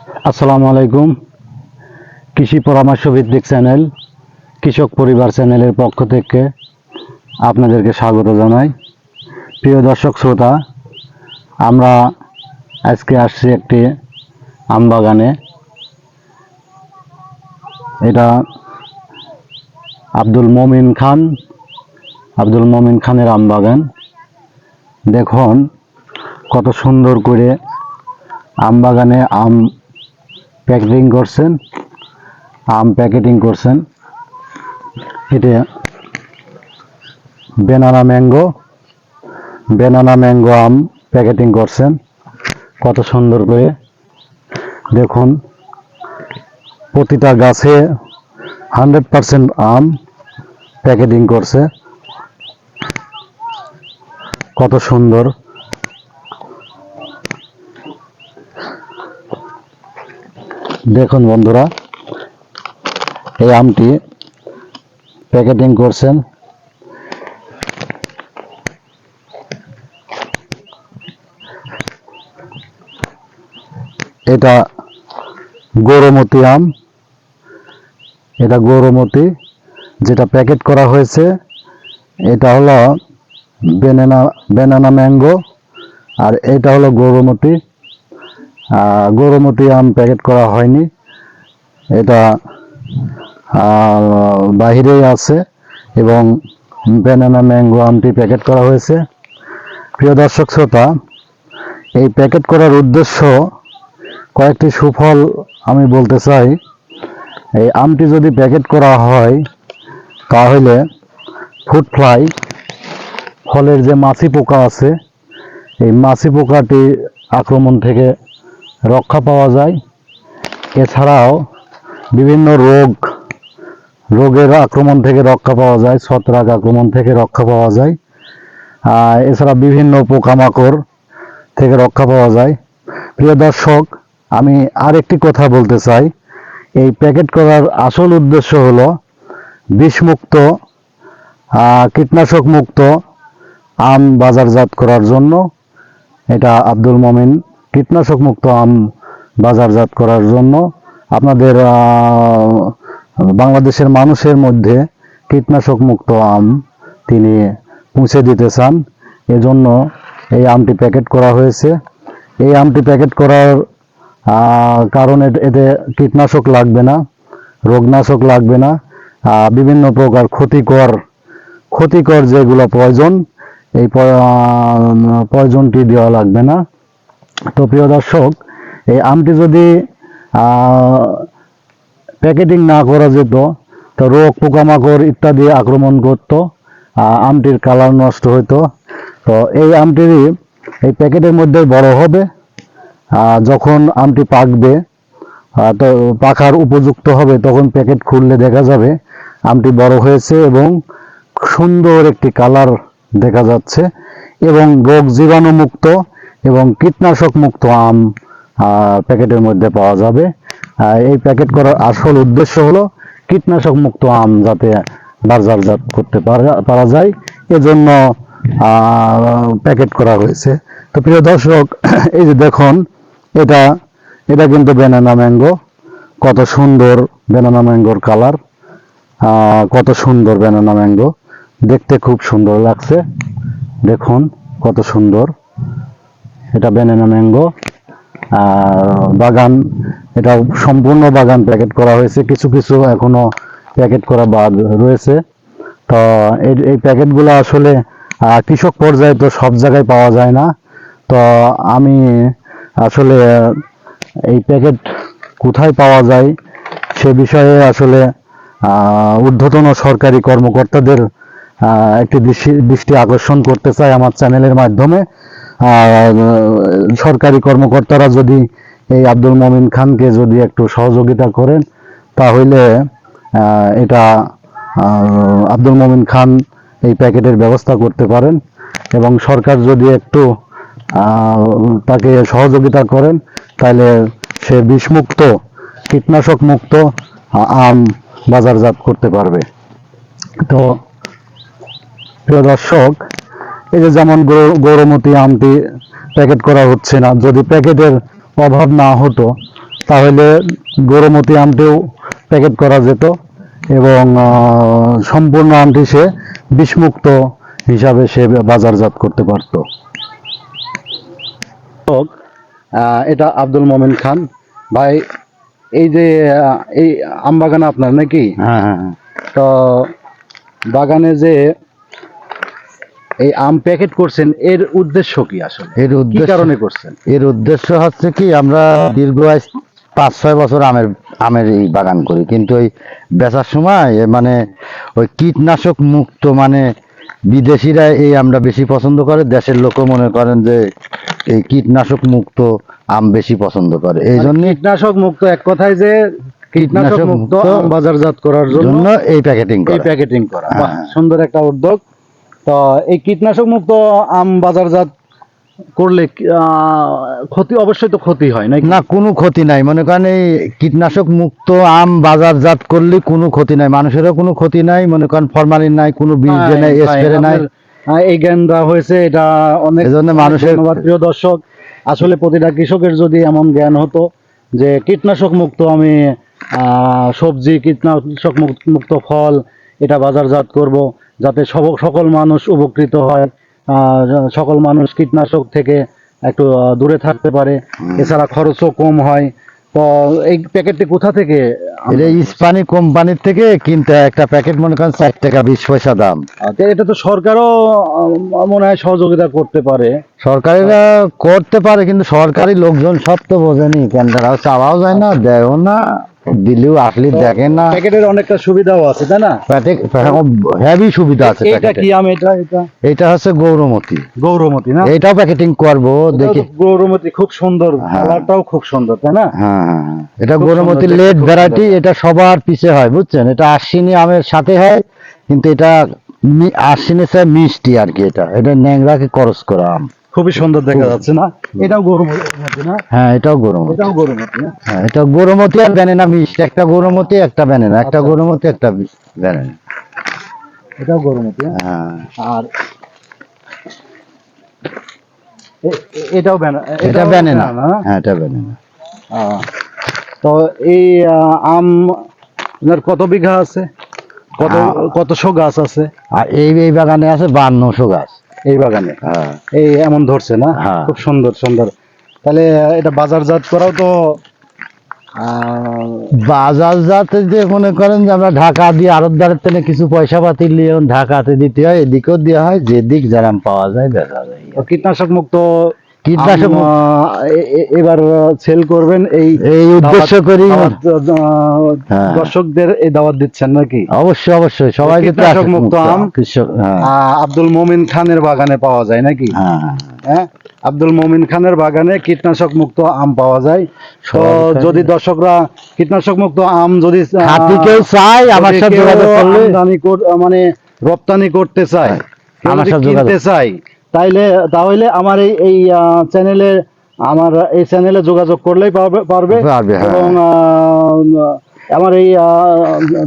আসসালামু আলাইকুম। কৃষি পরামর্শ ভিত্তিক চ্যানেল, কৃষক পরিবার চ্যানেলের পক্ষ থেকে আপনাদেরকে স্বাগত জানাই। প্রিয় দর্শক শ্রোতা, আমরা আজকে আসছি একটি আম বাগানে। এটা আব্দুল মমিন খান, আব্দুল মমিন খানের আম বাগান। দেখুন, কত সুন্দর করে আম বাগানে আম প্যাকেটিং করছেন, আম প্যাকেটিং করছেন। এটা বেনানা ম্যাঙ্গো বেনানা ম্যাঙ্গো আম প্যাকেটিং করছেন। কত সুন্দর করে। দেখুন, প্রতিটা গাছে হান্ড্রেড পারসেন্ট আম প্যাকেটিং করছে। কত সুন্দর। দেখুন বন্ধুরা, এই আমটি প্যাকেটিং করছেন। এটা গৌরমতি আম। এটা গৌরমতি, যেটা প্যাকেট করা হয়েছে, এটা হলো বেনানা বেনানা ম্যাঙ্গো, আর এটা হলো গৌরমতি। গৌরমতি আম প্যাকেট করা হয়নি। এটা বাহিরেই আছে এবং ব্যানানা ম্যাঙ্গো আমটি প্যাকেট করা হয়েছে। প্রিয় দর্শক শ্রোতা, এই প্যাকেট করার উদ্দেশ্য কয়েকটি সুফল আমি বলতে চাই। এই আমটি যদি প্যাকেট করা হয়, তাহলে ফুড ফ্লাই ফলের যে মাছি পোকা আছে, এই মাছি পোকাটি আক্রমণ থেকে রক্ষা পাওয়া যায়। এছাড়াও বিভিন্ন রোগ, রোগের আক্রমণ থেকে রক্ষা পাওয়া যায়, ছত্রাক আক্রমণ থেকে রক্ষা পাওয়া যায়। এছাড়া বিভিন্ন পোকামাকড় থেকে রক্ষা পাওয়া যায়। প্রিয় দর্শক, আমি আরেকটি কথা বলতে চাই। এই প্যাকেট করার আসল উদ্দেশ্য হলো বিষমুক্ত কীটনাশক মুক্ত আম বাজারজাত করার জন্য। এটা আব্দুল মমিন কীটনাশক মুক্ত আম বাজারজাত করার জন্য আপনাদের বাংলাদেশের মানুষের মধ্যে কীটনাশক মুক্ত আম তিনি পৌঁছে দিতে চান। এজন্য এই আমটি প্যাকেট করা হয়েছে। এই আমটি প্যাকেট করার কারণ এতে- কীটনাশক লাগবে না, রোগনাশক লাগবে না বিভিন্ন প্রকার ক্ষতিকর ক্ষতিকর যেগুলো প্রয়োজন, এই প্রয়োজনটি দেওয়া লাগবে না। তো প্রিয় দর্শক, এই আমটি যদি প্যাকেটিং না করা যেত, তো রোগ, পোকামাকড় ইত্যাদি আক্রমণ করত আমটির কালার নষ্ট হতো তো এই আমটিরই, এই প্যাকেটের মধ্যে বড় হবে যখন আমটি পাকবে তো পাখার উপযুক্ত হবে, তখন প্যাকেট খুললে দেখা যাবে আমটি বড় হয়েছে এবং সুন্দর একটি কালার দেখা যাচ্ছে এবং রোগ জীবাণু মুক্ত এবং কীটনাশক মুক্ত আম প্যাকেটের মধ্যে পাওয়া যাবে। এই প্যাকেট করার আসল উদ্দেশ্য হলো কীটনাশক মুক্ত আম যাতে বাজারজাত করতে পারা যায়। এজন্য প্যাকেট করা হয়েছে। তো প্রিয় দর্শক, এই যে দেখুন, এটা এটা কিন্তু বেনানা ম্যাঙ্গো কত সুন্দর বেনানা ম্যাঙ্গোর কালার কত সুন্দর বেনানা ম্যাঙ্গো দেখতে খুব সুন্দর লাগছে। দেখুন, কত সুন্দর। এটা বেনানা ম্যাঙ্গো আর বাগান, এটা সম্পূর্ণ বাগান প্যাকেট করা হয়েছে। কিছু কিছু এখনও প্যাকেট করা বাদ রয়েছে। তো এই প্যাকেটগুলো আসলে কৃষক পর্যায়ে তো সব জায়গায় পাওয়া যায় না। তো আমি আসলে, এই প্যাকেট কোথায় পাওয়া যায় সে বিষয়ে আসলে ঊর্ধ্বতন সরকারি কর্মকর্তাদের একটি দৃষ্টি আকর্ষণ করতে চাই আমার চ্যানেলের মাধ্যমে। সরকারি কর্মকর্তারা যদি এই আব্দুল মমিন খানকে যদি একটু সহযোগিতা করেন, তাহলে এটা আব্দুল মমিন খান এই প্যাকেটের ব্যবস্থা করতে পারেন এবং সরকার যদি একটু তাকে সহযোগিতা করেন, তাহলে সে বিষমুক্ত কীটনাশক মুক্ত আম বাজারজাত করতে পারবে। তো, প্রিয় দর্শক এই যে যেমন গৌ- গৌরমতি আমটি প্যাকেট করা হচ্ছে না যদি প্যাকেটের অভাব না হতো তাহলে গৌরমতি আমটিও প্যাকেট করা যেত এবং সম্পূর্ণ আমটি সে বিষমুক্ত হিসাবে সে বাজারজাত করতে পারত। এটা আব্দুল মোমেন খান। ভাই এই যে এই আম বাগান আপনার নাকি? হ্যাঁ হ্যাঁ হ্যাঁ। তো বাগানে যে এই আম প্যাকেট করছেন এর উদ্দেশ্য কি আসলে? এর উদ্দেশ্য কারণে করছেন? এর উদ্দেশ্য হচ্ছে কি আমরা দীর্ঘ পাঁচ ছয় বছর আমের আমের এই বাগান করি। কিন্তু ওই বেচার সময় মানে ওই কীটনাশক মুক্ত মানে বিদেশিরা এই আমরা বেশি পছন্দ করে দেশের লোকও মনে করেন যে এই কীটনাশক মুক্ত আম বেশি পছন্দ করে। এই জন্য কীটনাশক মুক্ত এক কথায় যে কীটনাশক মুক্ত বাজারজাত করার জন্য জন্য এই প্যাকেটিং এই প্যাকেটিং করা। হ্যাঁ। সুন্দর একটা উদ্যোগ। তো এই কীটনাশক মুক্ত আম বাজারজাত করলে ক্ষতি অবশ্যই তো ক্ষতি হয় নাকি? না কোনো ক্ষতি নাই। মনে করেন এই কীটনাশক মুক্ত আম বাজারজাত করলে কোনো ক্ষতি নাই। মানুষেরও কোনো ক্ষতি নাই মনে করেন ফরমালিন নাই কোনো বীজ হ্যাঁ, নাই স্প্রে নাই। এই জ্ঞান দেওয়া হয়েছে এটা অনেক এজন্য মানুষের- প্রিয় দর্শক। আসলে প্রতিটা কৃষকের যদি এমন জ্ঞান হতো যে কীটনাশক মুক্ত আমি আহ, সবজি কীটনাশক মুক্ত ফল এটা বাজারজাত করব যাতে সব- সকল মানুষ উপকৃত হয় সকল মানুষ কীটনাশক থেকে একটু দূরে থাকতে পারে। এছাড়া খরচও কম হয়। তো এই প্যাকেটটি কোথা থেকে ইস্পানি কোম্পানির থেকে কিনতে একটা প্যাকেট মনে করেন ষাট টাকা বিশ পয়সা দাম। আচ্ছা, এটা তো সরকারও মনে হয় সহযোগিতা করতে পারে। সরকারিরা করতে পারে কিন্তু সরকারি লোকজন সব তো বোঝেনি। কেন্দ্রাও চাওয়াও যায় না দেয়ও না। দিলেও আসলে দেখে না। প্যাকেটের অনেকটা সুবিধাও আছে তাই না? হেভি সুবিধা আছে এটা কি আম? এটা এটা? এটা হচ্ছে গৌরমতি। গৌরমতি না? এটাও প্যাকেটিং করব দেখি। গৌরমতি খুব সুন্দর হ্যাঁ। কালারটাও খুব সুন্দর তাই না? হ্যাঁ হ্যাঁ হ্যাঁ। এটা গৌরমতি লেট ভ্যারাইটি এটা সবার পিছে হয় বুঝছেন? এটা আশ্বিনী আমের সাথে হয় কিন্তু এটা চেয়ে মিষ্টি আর কি এটা। এটা ন্যাংরাকে করস করা আম। খুবই সুন্দর দেখা যাচ্ছে না? এটাও গৌরমতি না? হ্যাঁ এটাও গৌরমতি এটাও গৌরমতি না? হ্যাঁ এটা গৌরমতি আর ব্যানেনা মিষ্টি একটা গৌরমতি একটা ব্যানেনা একটা। গৌরমতি একটা ব্যানেনা এটাও গৌরমতি না? হ্যাঁ? আর এটাও ব্যানা- এটা ব্যানেনা না? হ্যাঁ এটা ব্যানেনা তো এই আম কত বিঘা আছে? কত কত কতশো গাছ আছে? আর এই এই বাগানে আছে বান্নশো গাছ। এই বাগানে? হ্যাঁ। এই এমন ধরছে না? হ্যাঁ। খুব সুন্দর সুন্দর। তাহলে এটা বাজারজাত করাও তো আহ, বাজার যাতে যে মনে করেন যে আমরা ঢাকা দিয়ে আরতদারের থেকে কিছু পয়সা পাতি নিয়ে ঢাকাতে দিতে হয় এদিকেও দেওয়া হয় যেদিক যেরাম পাওয়া যায় বেচা যায়। কীটনাশক মুক্ত কীটনাশক এবার সেল করবেন এই এই উদ্দেশ্য করি। হ্যাঁ। দর্শকদের এই দাওয়াত দিচ্ছেন নাকি? অবশ্যই অবশ্যই। সবাইকে তো কীটনাশক মুক্ত আম। হ্যাঁ। আব্দুল মোমিন খানের বাগানে পাওয়া যায় নাকি? হ্যাঁ। হ্যাঁ। আব্দুল মোমিন খানের বাগানে কীটনাশক মুক্ত আম পাওয়া যায়। তো যদি দর্শকরা কীটনাশক মুক্ত আম যদি কেউ চায় আমার সাথে যোগাযোগ করলে মানে রপ্তানি করতে চায় আমার সাথে কিনতে চাই তাইলে তাহলে আমার এই এই চ্যানেলে আমার এই চ্যানেলে যোগাযোগ করলেই পারবে হ্যাঁ। এবং আমার এই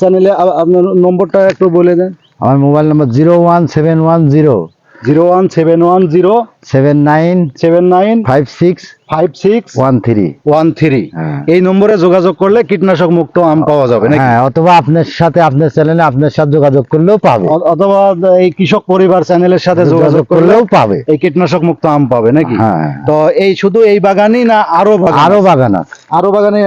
চ্যানেলে আপনার নম্বরটা একটু বলে দেন। আমার mobile number zero one seven one zero. Zero one seven one zero seven nine seven nine five six five six one three one three হ্যাঁ। এই নম্বরে যোগাযোগ করলে কীটনাশক মুক্ত আম পাওয়া যাবে হ্যাঁ অথবা আপনার সাথে আপনার চ্যানেলে আপনার সাথে যোগাযোগ করলেও পাবে। অথবা এই কৃষক পরিবার চ্যানেলের সাথে যোগাযোগ করলেও পাবে। এই কীটনাশক মুক্ত আম পাবে নাকি? হ্যাঁ। তো এই শুধু এই বাগানই না আরও বাগান আরও বাগান আছে। আরও বাগানে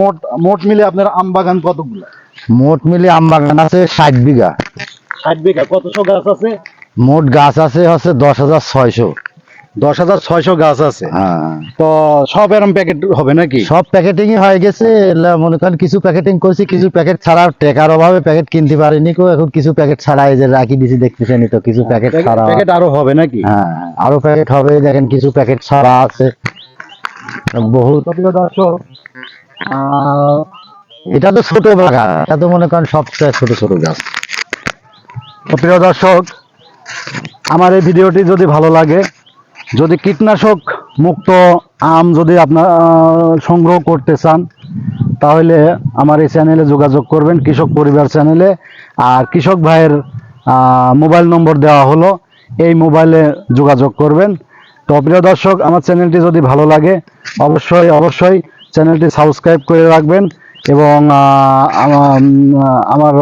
মোট মোট মিলে আপনার আম বাগান কতগুলো? মোট মিলে আম বাগান আছে ষাট বিঘা। ষাট বিঘা। কতশো গাছ আছে? মোট গাছ আছে হচ্ছে দশ হাজার ছয়শো। দশ হাজার ছয়শো গাছ আছে? হ্যাঁ। তো সব এরম প্যাকেট হবে নাকি? সব প্যাকেটিং হয়ে গেছে। মনে করেন কিছু প্যাকেটিং করছি কিছু প্যাকেট ছাড়া টেকার অভাবে প্যাকেট কিনতে পারিনি কো। এখন কিছু প্যাকেট ছাড়া এই যে রাখি দিছি দেখতেছেন তো কিছু প্যাকেট ছাড়া। প্যাকেট আরও হবে নাকি? হ্যাঁ আরও প্যাকেট হবে দেখেন কিছু প্যাকেট ছাড়া আছে। প্রিয় দর্শক এটা তো ছোট বাগান এটা তো মনে করেন সবচেয়ে ছোট ছোট গাছ। প্রিয় দর্শক আমার এই ভিডিওটি যদি ভালো লাগে, যদি কীটনাশক মুক্ত আম যদি আপনার সংগ্রহ করতে চান, তাহলে আমার এই চ্যানেলে যোগাযোগ করবেন, কৃষক পরিবার চ্যানেলে। আর কৃষক ভাইয়ের মোবাইল নম্বর দেওয়া হলো, এই মোবাইলে যোগাযোগ করবেন। তো প্রিয় দর্শক, আমার চ্যানেলটি যদি ভালো লাগে, অবশ্যই অবশ্যই চ্যানেলটি সাবস্ক্রাইব করে রাখবেন এবং আমার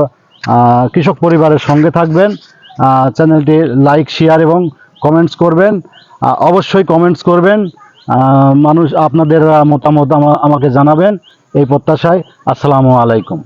কৃষক পরিবারের সঙ্গে থাকবেন। চ্যানেলটি লাইক, শেয়ার এবং কমেন্টস করবেন। অবশ্যই কমেন্টস করবেন। মানুষ আপনাদের মতামত আমা- আমাকে জানাবেন এই প্রত্যাশায়। আসসালামু আলাইকুম।